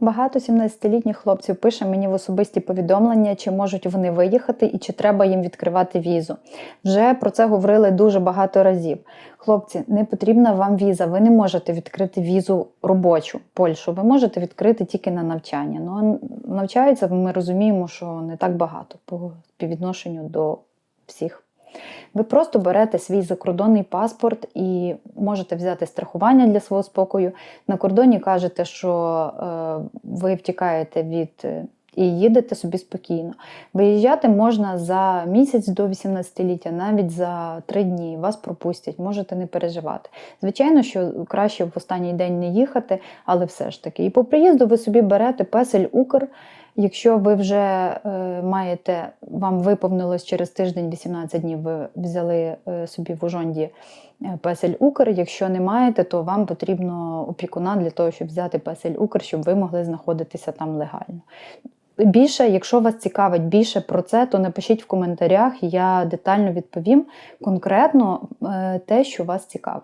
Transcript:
Багато 17-літніх хлопців пише мені в особисті повідомлення, чи можуть вони виїхати і чи треба їм відкривати візу. Вже про це говорили дуже багато разів. Хлопці, не потрібна вам віза. Ви не можете відкрити візу робочу Польщу. Ви можете відкрити тільки на навчання. Ну навчаються, ми розуміємо, що не так багато по співвідношенню до всіх. Ви просто берете свій закордонний паспорт і можете взяти страхування для свого спокою. На кордоні кажете, що е, ви втікаєте від е, і їдете собі спокійно. Виїжджати можна за місяць до 18-ліття, навіть за три дні. Вас пропустять, можете не переживати. Звичайно, що краще в останній день не їхати, але все ж таки. І по приїзду ви собі берете песель Укр. Якщо ви вже е, маєте, вам виповнилось через тиждень 18 днів, ви взяли е, собі в Ужонді е, песель Укр. Якщо не маєте, то вам потрібно опікуна для того, щоб взяти песель Укр, щоб ви могли знаходитися там легально. Більше, якщо вас цікавить більше про це, то напишіть в коментарях, я детально відповім конкретно е, те, що вас цікавить.